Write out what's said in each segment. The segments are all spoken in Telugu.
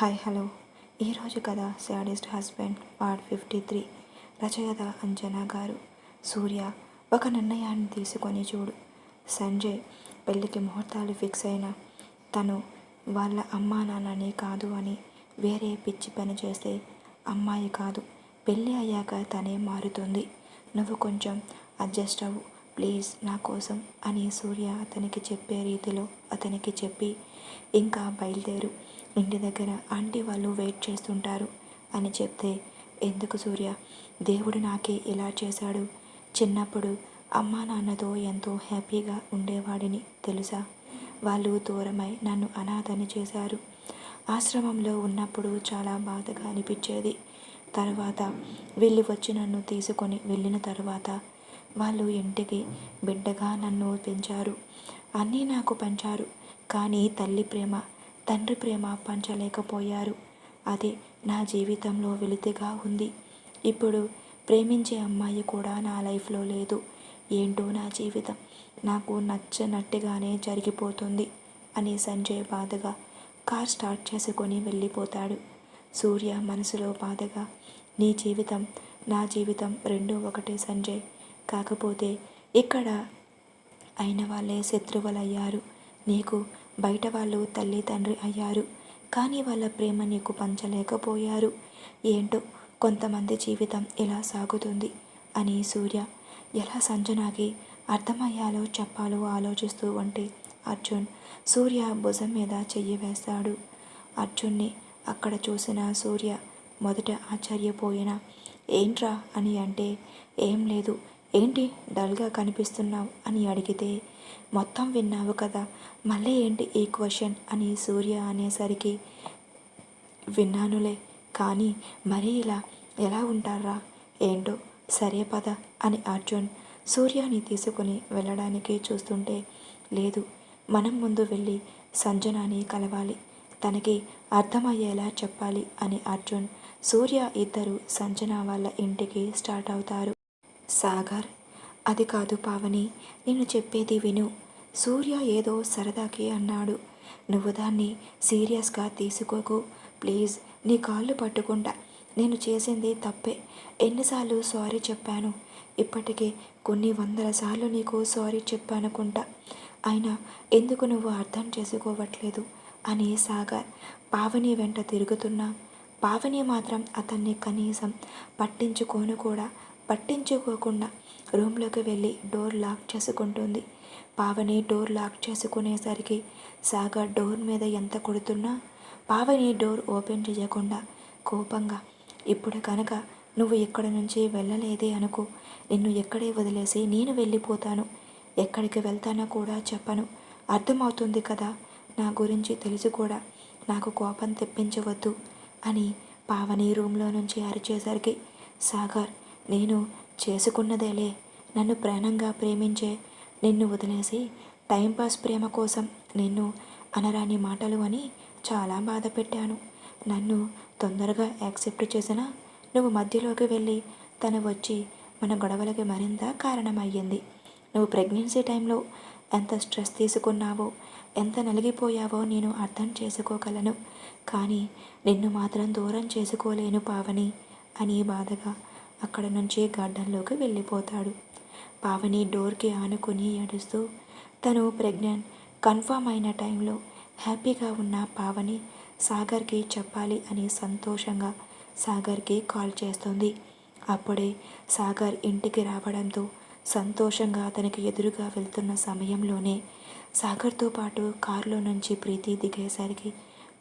Hi hello. ఈరోజు కథ sadist husband part fifty three రచయిత అంజనా గారు. సూర్య ఒక నిర్ణయాన్ని తీసుకొని చూడు. సంజయ్ పెళ్ళికి ముహూర్తాలు ఫిక్స్ అయిన తను వాళ్ళ అమ్మా నాన్నని కాదు అని వేరే పిచ్చి పని చేస్తే అమ్మాయి కాదు. పెళ్ళి అయ్యాక తనే మారుతుంది. నువ్వు కొంచెం అడ్జస్ట్ అవ్వు. ప్లీజ్ నా కోసం అని సూర్య అతనికి చెప్పే రీతిలో అతనికి చెప్పి ఇంకా బయలుదేరు. ఇంటి దగ్గర ఆంటీ వాళ్ళు వెయిట్ చేస్తుంటారు అని చెప్తే ఎందుకు సూర్య? దేవుడు నాకే ఇలా చేశాడు. చిన్నప్పుడు అమ్మా నాన్నతో ఎంతో హ్యాపీగా ఉండేవాడిని తెలుసా? వాళ్ళు దూరమై నన్ను అనాథని చేశారు. ఆశ్రమంలో ఉన్నప్పుడు చాలా బాధగా అనిపించేది. తర్వాత వీళ్ళు వచ్చి నన్ను తీసుకొని వెళ్ళిన తర్వాత వాళ్ళు ఇంటికి బిడ్డగా నన్ను పెంచారు. అన్నీ నాకు పంచారు. కానీ తల్లి ప్రేమ తండ్రి ప్రేమ పంచలేకపోయారు. అది నా జీవితంలో వెలితిగా ఉంది. ఇప్పుడు ప్రేమించే అమ్మాయి కూడా నా లైఫ్లో లేదు. ఏంటో నా జీవితం. నాకు నచ్చనట్టుగానే జరిగిపోతుంది అని సంజయ్ బాధగా కార్ స్టార్ట్ చేసుకొని వెళ్ళిపోతాడు. సూర్య మనసులో బాధగా నీ జీవితం నా జీవితం రెండు ఒకటే సంజయ్. కాకపోతే ఇక్కడ అయిన వాళ్ళే శత్రువులయ్యారు. నీకు బయట వాళ్ళు తల్లి తండ్రి అయ్యారు. కానీ వాళ్ళ ప్రేమ నీకు పంచలేకపోయారు. ఏంటో కొంతమంది జీవితం ఇలా సాగుతుంది? అని సూర్య ఎలా సంజనాకి అర్థమయ్యాలో చెప్పాలో ఆలోచిస్తూ ఉంటే అర్జున్ సూర్య భుజం మీద చెయ్యి వేస్తాడు. అర్జున్ని అక్కడ చూసిన సూర్య మొదట ఆశ్చర్యపోయిన ఏంట్రా అని అంటే ఏం లేదు. ఏంటి? డల్గా కనిపిస్తున్నావు అని అడిగితే మొత్తం విన్నావు కదా. మళ్ళీ ఏంటి ఈ క్వశ్చన్? అని సూర్య అనేసరికి విన్నానులే కానీ మరీ ఇలా ఎలా ఉంటారా? ఏంటో? సరే పద అని అర్జున్ సూర్యాని తీసుకుని వెళ్ళడానికి చూస్తుంటే లేదు మనం ముందు వెళ్ళి సంజనాని కలవాలి. తనకి అర్థమయ్యేలా చెప్పాలి అని అర్జున్ సూర్య ఇద్దరు సంజన వాళ్ళ ఇంటికి స్టార్ట్ అవుతారు. సాగర్ అది కాదు పావని నేను చెప్పేది విను. సూర్య ఏదో సరదాకి అన్నాడు. నువ్వు దాన్ని సీరియస్గా తీసుకోకు. ప్లీజ్ నీ కాళ్ళు పట్టుకుంటా. నేను చేసింది తప్పే. ఎన్నిసార్లు సారీ చెప్పాను. ఇప్పటికే కొన్ని వందల సార్లు నీకు సారీ చెప్పానుకుంటా. అయినా ఎందుకు నువ్వు అర్థం చేసుకోవట్లేదు? అని సాగర్ పావని వెంట తిరుగుతున్నా. పావని మాత్రం అతన్ని కనీసం పట్టించుకోను కూడా. పట్టించుకోకుండా రూమ్లోకి వెళ్ళి డోర్ లాక్ చేసుకుంటుంది. పావని డోర్ లాక్ చేసుకునేసరికి సాగర్ డోర్ మీద ఎంత కొడుతున్నా పావని డోర్ ఓపెన్ చేయకుండా కోపంగా ఇప్పుడు కనుక నువ్వు ఇక్కడ నుంచి వెళ్ళలేదే అనుకో నిన్ను ఎక్కడే వదిలేసి నేను వెళ్ళిపోతాను. ఎక్కడికి వెళ్తానో కూడా చెప్పను. అర్థమవుతుంది కదా నా గురించి తెలిసి కూడా. నాకు కోపం తెప్పించవద్దు అని పావని రూమ్లో నుంచి అరిచేసరికి సాగర్ నేను చేసుకున్నదేలే. నన్ను ప్రాణంగా ప్రేమించే నిన్ను వదిలేసి టైంపాస్ ప్రేమ కోసం నిన్ను అనరాని మాటలు అని చాలా బాధ పెట్టాను. నన్ను తొందరగా యాక్సెప్ట్ చేసిన నువ్వు మధ్యలోకి వెళ్ళి తను వచ్చి మన గొడవలకి మరింత కారణమయ్యింది. నువ్వు ప్రెగ్నెన్సీ టైంలో ఎంత స్ట్రెస్ తీసుకున్నావో ఎంత నలిగిపోయావో నేను అర్థం చేసుకోగలను. కానీ నిన్ను మాత్రం దూరం చేసుకోలేను పావని అని బాధగా అక్కడ నుంచి గార్డెన్లోకి వెళ్ళిపోతాడు. పావని డోర్కి ఆనుకొని ఏడుస్తూ తను ప్రెగ్నెంట్ కన్ఫామ్ అయిన టైంలో హ్యాపీగా ఉన్న పావని సాగర్కి చెప్పాలి అని సంతోషంగా సాగర్కి కాల్ చేస్తుంది. అప్పుడే సాగర్ ఇంటికి రావడంతో సంతోషంగా అతనికి ఎదురుగా వెళ్తున్న సమయంలోనే సాగర్తో పాటు కారులో నుంచి ప్రీతి దిగేసరికి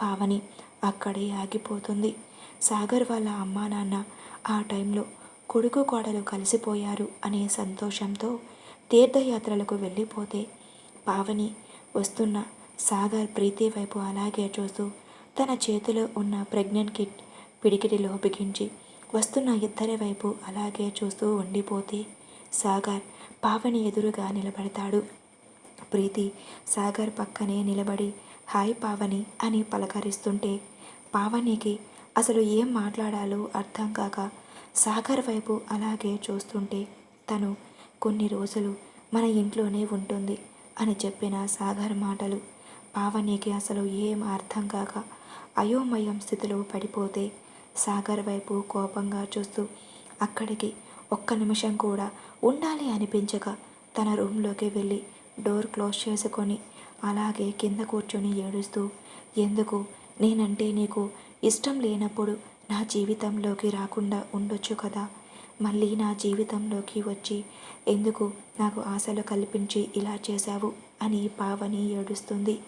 పావని అక్కడే ఆగిపోతుంది. సాగర్ వాళ్ళ అమ్మా నాన్న ఆ టైంలో కొడుకు కోడలు కలిసిపోయారు అనే సంతోషంతో తీర్థయాత్రలకు వెళ్ళిపోతే పావని వస్తున్న సాగర్ ప్రీతి వైపు అలాగే చూస్తూ తన చేతిలో ఉన్న ప్రెగ్నెంట్ కిట్ పిడికిటిలో బిగించి వస్తున్న ఇద్దరి వైపు అలాగే చూస్తూ ఉండిపోతే సాగర్ పావని ఎదురుగా నిలబడతాడు. ప్రీతి సాగర్ పక్కనే నిలబడి హాయ్ పావని అని పలకరిస్తుంటే పావనికి అసలు ఏం మాట్లాడాలో అర్థం కాక సాగర్ వైపు అలాగే చూస్తుంటే తను కొన్ని రోజులు మన ఇంట్లోనే ఉంటుంది అని చెప్పిన సాగర్ మాటలు పావనికి అసలు ఏం అర్థం కాక అయోమయం స్థితిలో పడిపోతే సాగర్ వైపు కోపంగా చూస్తూ అక్కడికి ఒక్క నిమిషం కూడా ఉండాలి అనిపించక తన రూమ్లోకి వెళ్ళి డోర్ క్లోజ్ చేసుకొని అలాగే కింద కూర్చొని ఏడుస్తూ ఎందుకు? నేనంటే నీకు ఇష్టం లేనప్పుడు నా జీవితంలోకి రాకుండా ఉండొచ్చు కదా? మళ్ళీ నా జీవితంలోకి వచ్చి ఎందుకు నాకు ఆశలు కల్పించి ఇలా చేశావు? అని పావని ఏడుస్తుంది.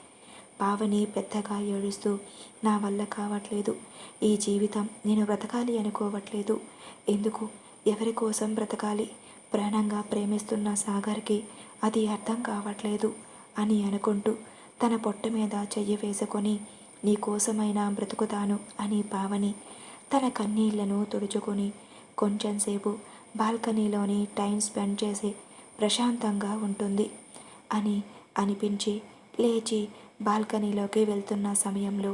పావని పెద్దగా ఏడుస్తూ నా వల్ల కావట్లేదు. ఈ జీవితం నేను బ్రతకాలి అనుకోవట్లేదు. ఎందుకు? ఎవరి కోసం బ్రతకాలి? ప్రాణంగా ప్రేమిస్తున్న సాగర్కి అది అర్థం కావట్లేదు అని అనుకుంటూ తన పొట్ట మీద చెయ్యి వేసుకొని నీ కోసమైనా బ్రతుకుతాను అని పావని తన కన్నీళ్ళను తుడుచుకొని కొంచెంసేపు బాల్కనీలోని టైం స్పెండ్ చేసి ప్రశాంతంగా ఉంటుంది అని అనిపించి లేచి బాల్కనీలోకి వెళ్తున్న సమయంలో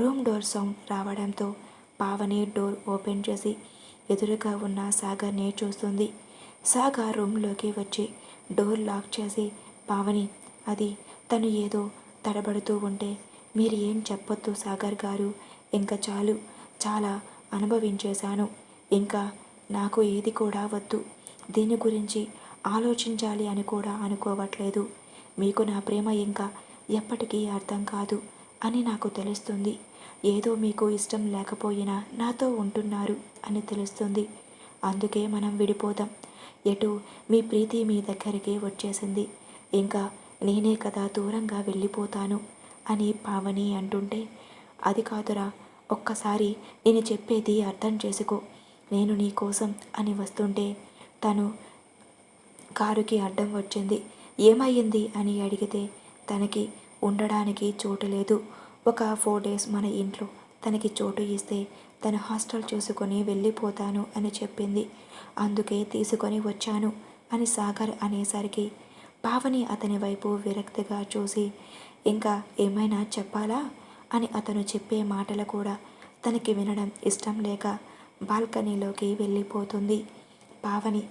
రూమ్ డోర్ సౌండ్ రావడంతో పావని డోర్ ఓపెన్ చేసి ఎదురుగా ఉన్న సాగర్ని చూస్తుంది. సాగర్ రూమ్లోకి వచ్చి డోర్ లాక్ చేసి పావని అది తను ఏదో తడబడుతూ ఉంటే మీరు ఏం చెప్పొద్దు సాగర్ గారు ఇంకా చాలు. చాలా అనుభవించేశాను. ఇంకా నాకు ఏది కూడా వద్దు. దీని గురించి ఆలోచించాలి అని కూడా అనుకోవట్లేదు. మీకు నా ప్రేమ ఇంకా ఎప్పటికీ అర్థం కాదు అని నాకు తెలుస్తుంది. ఏదో మీకు ఇష్టం లేకపోయినా నాతో ఉంటున్నారు అని తెలుస్తుంది. అందుకే మనం విడిపోదాం. ఎటు మీ ప్రీతి మీ దగ్గరికి వచ్చేసింది. ఇంకా నేనే కదా దూరంగా వెళ్ళిపోతాను అని పావని అంటుంటే అది కాదురా ఒక్కసారి నేను చెప్పేది అర్థం చేసుకో. నేను నీ కోసం అని వస్తుంటే తను కారుకి అడ్డం వచ్చింది. ఏమయ్యింది అని అడిగితే తనకి ఉండడానికి చోటు లేదు. ఒక ఫోర్ డేస్ మన ఇంట్లో తనకి చోటు ఇస్తే తను హాస్టల్ చూసుకొని వెళ్ళిపోతాను అని చెప్పింది. అందుకే తీసుకొని వచ్చాను అని సాగర్ అనేసరికి పావని అతని వైపు విరక్తిగా చూసి ఇంకా ఏమైనా చెప్పాలా? అని అతను చెప్పే మాటలు కూడా తనకి వినడం ఇష్టం లేక బాల్కనీలోకి వెళ్ళిపోతుంది. పావని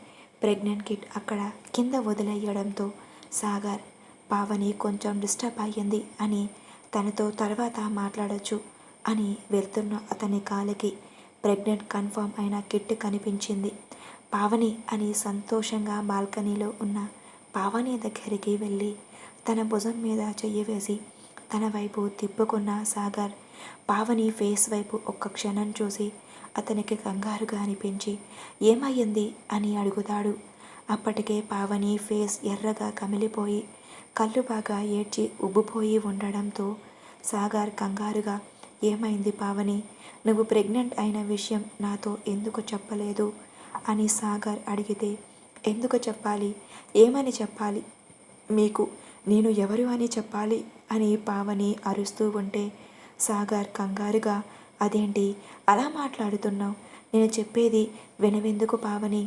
ప్రెగ్నెంట్ కిట్ అక్కడ కింద వదిలేయడంతో సాగర్ పావని కొంచెం డిస్టర్బ్ అయ్యింది అని తనతో తర్వాత మాట్లాడొచ్చు అని వెళ్తున్న అతని కాలికి ప్రెగ్నెంట్ కన్ఫర్మ్ అయిన కిట్ కనిపించింది. పావని అని సంతోషంగా బాల్కనీలో ఉన్న పావని దగ్గరికి వెళ్ళి తన భుజం మీద చెయ్యి వేసి తన వైపు తిప్పుకున్న సాగర్ పావని ఫేస్ వైపు ఒక్క క్షణం చూసి అతనికి కంగారుగా అనిపించి ఏమయ్యింది? అని అడుగుతాడు. అప్పటికే పావని ఫేస్ ఎర్రగా కమిలిపోయి కళ్ళు బాగా ఏడ్చి ఉబ్బిపోయి ఉండడంతో సాగర్ కంగారుగా ఏమైంది పావని? నువ్వు ప్రెగ్నెంట్ అయిన విషయం నాతో ఎందుకు చెప్పలేదు? అని సాగర్ అడిగితే ఎందుకు చెప్పాలి? ఏమని చెప్పాలి? మీకు నేను ఎవరు అని చెప్పాలి? అని పావని అరుస్తూ ఉంటే సాగర్ కంగారుగా అదేంటి? అలా మాట్లాడుతున్నావు? నేను చెప్పేది వినవెందుకు పావని?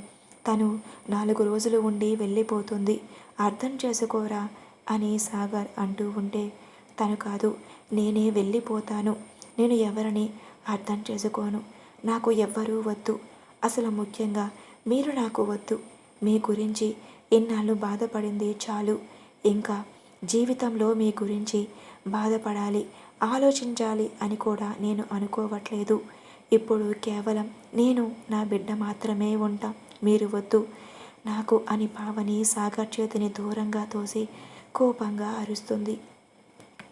తను నాలుగు రోజులు ఉండి వెళ్ళిపోతుంది. అర్థం చేసుకోరా? అని సాగర్ అంటూ ఉంటే తను కాదు నేనే వెళ్ళిపోతాను. నేను ఎవరిని అర్థం చేసుకోను? నాకు ఎవ్వరూ వద్దు. అసలు ముఖ్యంగా మీరు నాకు వద్దు. మీ గురించి ఇన్నాళ్ళు బాధపడింది చాలు. ఇంకా జీవితంలో మీ గురించి బాధపడాలి ఆలోచించాలి అని కూడా నేను అనుకోవట్లేదు. ఇప్పుడు కేవలం నేను నా బిడ్డ మాత్రమే ఉంటా మీరు వద్దు. నాకు అని పావని సాగర్ చేతిని దూరంగా తోసి కోపంగా అరుస్తుంది.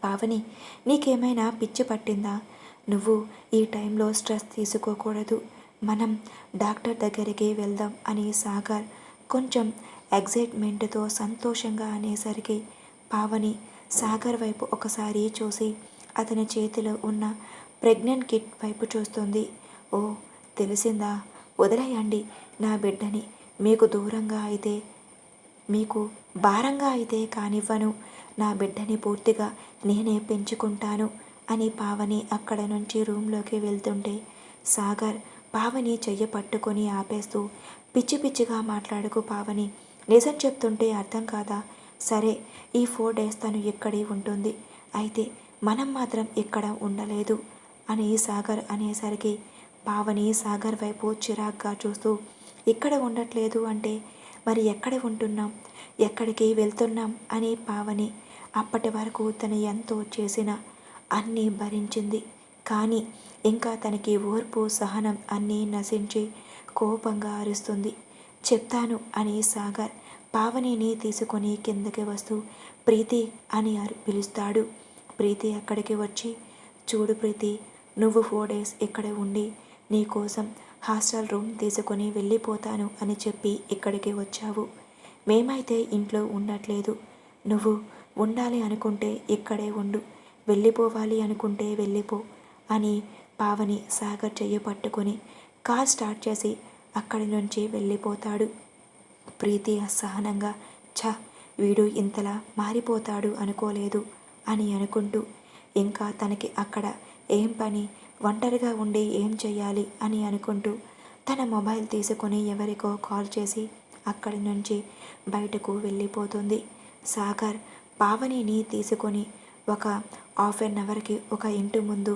పావని నీకేమైనా పిచ్చి పట్టిందా? నువ్వు ఈ టైంలో స్ట్రెస్ తీసుకోకూడదు. మనం డాక్టర్ దగ్గరికి వెళ్దాం అని సాగర్ కొంచెం ఎగ్జైట్మెంట్తో సంతోషంగా అనేసరికి పావని సాగర్ వైపు ఒకసారి చూసి అతని చేతిలో ఉన్న ప్రెగ్నెంట్ కిట్ వైపు చూస్తుంది. ఓ తెలిసిందా? వదిలేయండి నా బిడ్డని. మీకు దూరంగా అయితే మీకు భారంగా అయితే కానివ్వను. నా బిడ్డని పూర్తిగా నేనే పెంచుకుంటాను అని పావని అక్కడ నుంచి రూమ్లోకి వెళ్తుంటే సాగర్ పావని చెయ్య పట్టుకొని ఆపేస్తూ పిచ్చి పిచ్చిగా మాట్లాడుకు పావని నిజం చెప్తుంటే అర్థం కాదా? సరే ఈ ఫోర్ డేస్ తను ఇక్కడే ఉంటుంది. అయితే మనం మాత్రం ఇక్కడ ఉండలేదు అని సాగర్ అనేసరికి పావని సాగర్ వైపు చిరాగ్గా చూస్తూ ఇక్కడ ఉండట్లేదు అంటే మరి ఎక్కడ ఉంటున్నాం? ఎక్కడికి వెళ్తున్నాం? అని పావని అప్పటి వరకు తను ఎంతో చేసిన అన్నీ భరించింది. కానీ ఇంకా తనకి ఓర్పు సహనం అన్నీ నశించి కోపంగా అరుస్తుంది. చెప్తాను అని సాగర్ పావనిని తీసుకొని కిందకి వస్తూ ప్రీతి అని పిలుస్తాడు. ప్రీతి అక్కడికి వచ్చి చూడు ప్రీతి నువ్వు ఫోర్ డేస్ ఇక్కడే ఉండి నీ కోసం హాస్టల్ రూమ్ తీసుకొని వెళ్ళిపోతాను అని చెప్పి ఇక్కడికి వచ్చావు. మేమైతే ఇంట్లో ఉండట్లేదు. నువ్వు ఉండాలి అనుకుంటే ఇక్కడే ఉండు వెళ్ళిపోవాలి అనుకుంటే వెళ్ళిపో అని పావని సాగర్ చెయ్యి పట్టుకొని కార్ స్టార్ట్ చేసి అక్కడి నుంచి వెళ్ళిపోతాడు. ప్రీతి అసహనంగా ఛ వీడు ఇంతలా మారిపోతాడు అనుకోలేదు అని అనుకుంటూ ఇంకా తనకి అక్కడ ఏం పని? ఒంటరిగా ఉండి ఏం చేయాలి అని అనుకుంటూ తన మొబైల్ తీసుకొని ఎవరికో కాల్ చేసి అక్కడి నుంచి బయటకు వెళ్ళిపోతుంది. సాగర్ పావనిని తీసుకొని ఒక హాఫ్ అన్ అవర్కి ఒక ఇంటి ముందు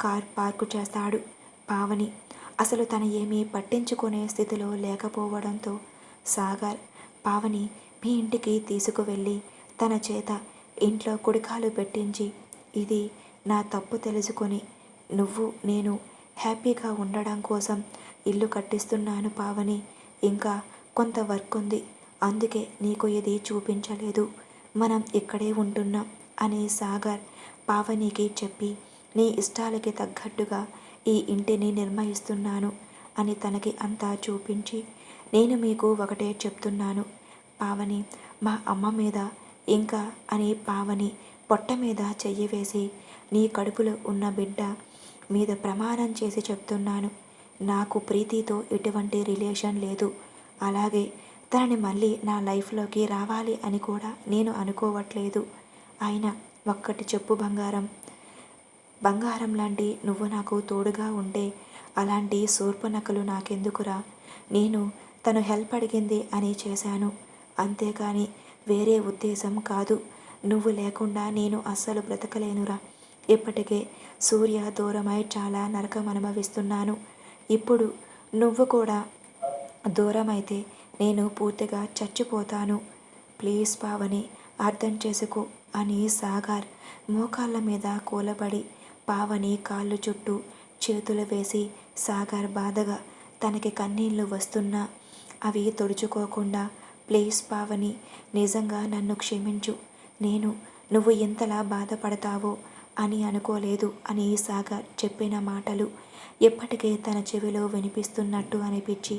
కార్ పార్కు చేస్తాడు. పావని అసలు తన ఏమీ పట్టించుకునే స్థితిలో లేకపోవడంతో సాగర్. పావని మీ ఇంటికి తీసుకువెళ్ళి తన చేత ఇంట్లో కుడికాలు పెట్టించి ఇది నా తప్పు తెలుసుకొని నువ్వు నేను హ్యాపీగా ఉండడం కోసం ఇల్లు కట్టిస్తున్నాను పావని. ఇంకా కొంత వర్క్ ఉంది. అందుకే నీకు ఇది చూపించలేదు. మనం ఇక్కడే ఉంటున్నాం అని సాగర్ పావనికి చెప్పి నీ ఇష్టాలకి తగ్గట్టుగా ఈ ఇంటిని నిర్మయిస్తున్నాను అని తనకి అంతా చూపించి నేను మీకు ఒకటే చెప్తున్నాను. పావని మా అమ్మ మీద ఇంకా అని పావని పొట్ట మీద చెయ్యి వేసి నీ కడుపులో ఉన్న బిడ్డ మీద ప్రమాణం చేసి చెప్తున్నాను. నాకు ప్రీతితో ఎటువంటి రిలేషన్ లేదు. అలాగే తనని మళ్ళీ నా లైఫ్లోకి రావాలి అని కూడా నేను అనుకోవట్లేదు. ఆయన ఒక్కటి చెప్పు బంగారం. బంగారం లాంటి నువ్వు నాకు తోడుగా ఉంటే అలాంటి సూర్పనకలు నాకెందుకురా? నేను తను హెల్ప్ అడిగింది అని చేశాను. అంతేకాని వేరే ఉద్దేశం కాదు. నువ్వు లేకుండా నేను అస్సలు బ్రతకలేనురా. ఇప్పటికే సూర్య దూరమై చాలా నరకం అనుభవిస్తున్నాను. ఇప్పుడు నువ్వు కూడా దూరమైతే నేను పూర్తిగా చచ్చిపోతాను. ప్లీజ్ పావని అర్థం చేసుకో అని సాగర్ మోకాళ్ళ మీద కూలబడి పావని కాళ్ళు చుట్టూ చేతులు వేసి సాగర్ బాధగా తనకి కన్నీళ్ళు వస్తున్నా అవి తుడుచుకోకుండా ప్లీజ్ పావని నిజంగా నన్ను క్షమించు. నేను నువ్వు ఎంతలా బాధపడతావో అని అనుకోలేదు అని సాగర్ చెప్పిన మాటలు ఎప్పటికే తన చెవిలో వినిపిస్తున్నట్టు అనిపించి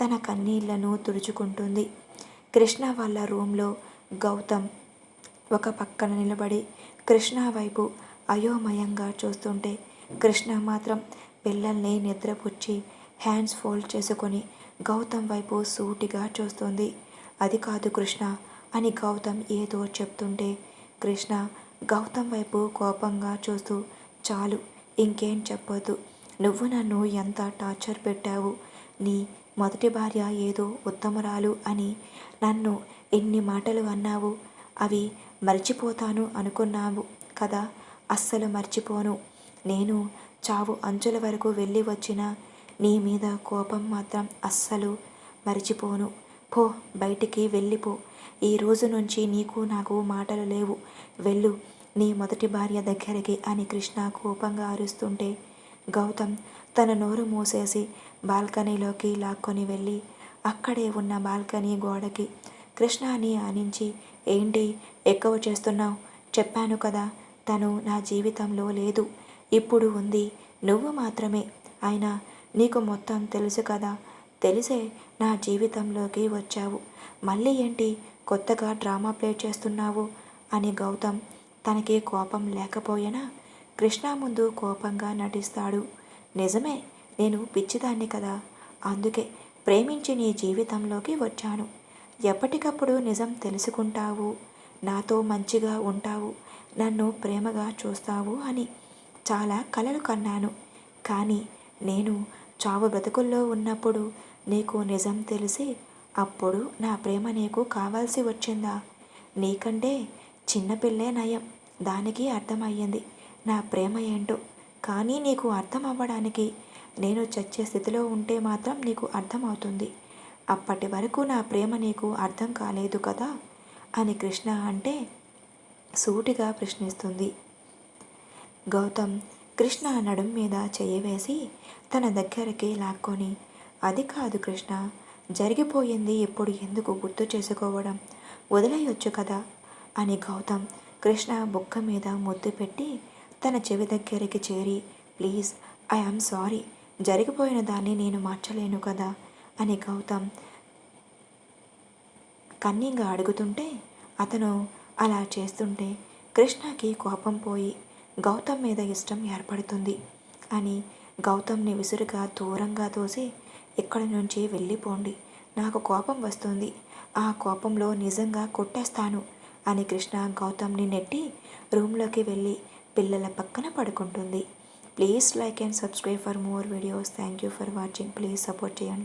తన కన్నీళ్ళను తుడుచుకుంటుంది. కృష్ణ వాళ్ళ రూంలో గౌతమ్ ఒక పక్కన నిలబడి కృష్ణ వైపు అయోమయంగా చూస్తుంటే కృష్ణ మాత్రం పిల్లల్ని నిద్రపుచ్చి హ్యాండ్స్ ఫోల్డ్ చేసుకొని గౌతమ్ వైపు సూటిగా చూస్తుంది. అది కాదు కృష్ణ అని గౌతమ్ ఏదో చెప్తుంటే కృష్ణ గౌతమ్ వైపు కోపంగా చూస్తూ చాలు ఇంకేం చెప్పొద్దు. నువ్వు నన్ను ఎంత టార్చర్ పెట్టావు? నీ మొదటి భార్య ఏదో ఉత్తమరాలు అని నన్ను ఎన్ని మాటలు అన్నావు. అవి మర్చిపోతాను అనుకున్నావు కదా అస్సలు మర్చిపోను. నేను చావు అంచుల వరకు వెళ్ళి వచ్చిన నీ మీద కోపం మాత్రం అస్సలు మర్చిపోను. పో బయటికి వెళ్ళిపో. ఈ రోజు నుంచి నీకు నాకు మాటలు లేవు. వెళ్ళు నీ మొదటి భార్య దగ్గరికి అని కృష్ణ కోపంగా అరుస్తుంటే గౌతమ్ తన నోరు మూసేసి బాల్కనీలోకి లాక్కొని వెళ్ళి అక్కడే ఉన్న బాల్కనీ గోడకి కృష్ణాని ఆనించి ఏంటి ఎక్కువ చేస్తున్నావు? చెప్పాను కదా తను నా జీవితంలో లేదు. ఇప్పుడు ఉంది. నువ్వు మాత్రమే. అయినా నీకు మొత్తం తెలుసు కదా. తెలిసే నా జీవితంలోకి వచ్చావు. మళ్ళీ ఏంటి కొత్తగా డ్రామా ప్లే చేస్తున్నావు? అని గౌతమ్ తనకి కోపం లేకపోయినా? కృష్ణ ముందు కోపంగా నటిస్తాడు. నిజమే నేను పిచ్చిదాన్ని కదా. అందుకే ప్రేమించి నీ జీవితంలోకి వచ్చాను. ఎప్పటికప్పుడు నిజం తెలుసుకుంటావు. నాతో మంచిగా ఉంటావు. నన్ను ప్రేమగా చూస్తావు అని చాలా కలలు కన్నాను. కానీ నేను చావు బ్రతుకుల్లో ఉన్నప్పుడు నీకు నిజం తెలిసి అప్పుడు నా ప్రేమ నీకు కావాల్సి వచ్చిందా? నీకంటే చిన్నపిల్లే నయం. దానికి అర్థమయ్యింది. నా ప్రేమ ఏంటో. కానీ నీకు అర్థం అవ్వడానికి నేను చచ్చే స్థితిలో ఉంటే మాత్రం నీకు అర్థమవుతుంది. అప్పటి వరకు నా ప్రేమ నీకు అర్థం కాలేదు కదా? అని కృష్ణ అంటే సూటిగా ప్రశ్నిస్తుంది. గౌతమ్ కృష్ణ నడుం మీద చెయ్యి వేసి తన దగ్గరికి లాక్కొని అది కాదు కృష్ణ జరిగిపోయింది ఎప్పుడు ఎందుకు గుర్తు చేసుకోవడం? వదిలేయొచ్చు కదా? అని గౌతమ్ కృష్ణ బుక్క మీద ముద్దు పెట్టి తన చెవి దగ్గరికి చేరి ప్లీజ్ ఐ ఆమ్ సారీ జరిగిపోయిన దాన్ని నేను మార్చలేను కదా? అని గౌతమ్ కన్నీగా అడుగుతుంటే అతను అలా చేస్తుంటే కృష్ణకి కోపం పోయి గౌతమ్ మీద ఇష్టం ఏర్పడుతుంది అని గౌతమ్ని విసురుగా దూరంగా తోసి ఇక్కడి నుంచి వెళ్ళిపోండి నాకు కోపం వస్తుంది ఆ కోపంలో నిజంగా కొట్టేస్తాను అని కృష్ణ గౌతమ్ని నెట్టి రూమ్లోకి వెళ్ళి పిల్లల పక్కన పడుకుంటుంది. Please like and subscribe for more videos. Thank you for watching. Please support చేయండి.